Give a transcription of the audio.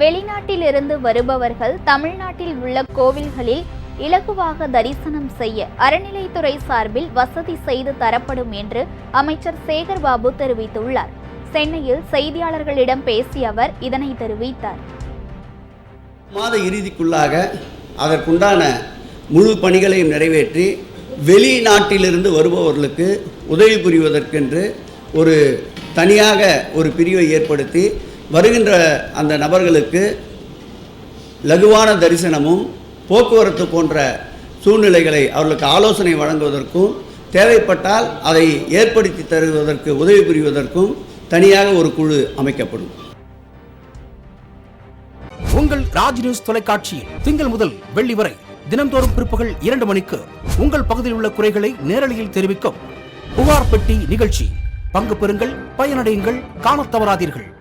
வெளிநாட்டிலிருந்து வருபவர்கள் தமிழ்நாட்டில் உள்ள கோவில்களில் இலகுவாக தரிசனம் செய்ய அறநிலைத்துறை சார்பில் வசதி செய்து தரப்படும் என்று அமைச்சர் சேகர்பாபு தெரிவித்துள்ளார். சென்னையில் செய்தியாளர்களிடம் பேசிய அவர் இதனை தெரிவித்தார். மாத இறுதிக்குள்ளாக அதற்குண்டான முழு பணிகளையும் நிறைவேற்றி வெளிநாட்டிலிருந்து வருபவர்களுக்கு உதவி புரிவதற்கென்று ஒரு தனியாக ஒரு பிரிவை ஏற்படுத்தி வருகின்ற அந்த நபர்களுக்கு லகுவான தரிசனமும் போக்குவரத்து போன்ற சூழ்நிலைகளை அவர்களுக்கு ஆலோசனை வழங்குவதற்கும் தேவைப்பட்டால் அதை ஏற்படுத்தி தருவதற்கு உதவி புரிவதற்கும் தனியாக ஒரு குழு அமைக்கப்படும். உங்கள் ராஜ் நியூஸ் தொலைக்காட்சியில் திங்கள் முதல் வெள்ளி வரை தினந்தோறும் பிற்பகல் இரண்டு மணிக்கு உங்கள் பகுதியில் உள்ள குறைகளை நேரலையில் தெரிவிக்கும் புகார் பெட்டி நிகழ்ச்சி. பங்கு பெறுங்கள் பயனடையுங்கள் காணத் தவறாதீர்கள்.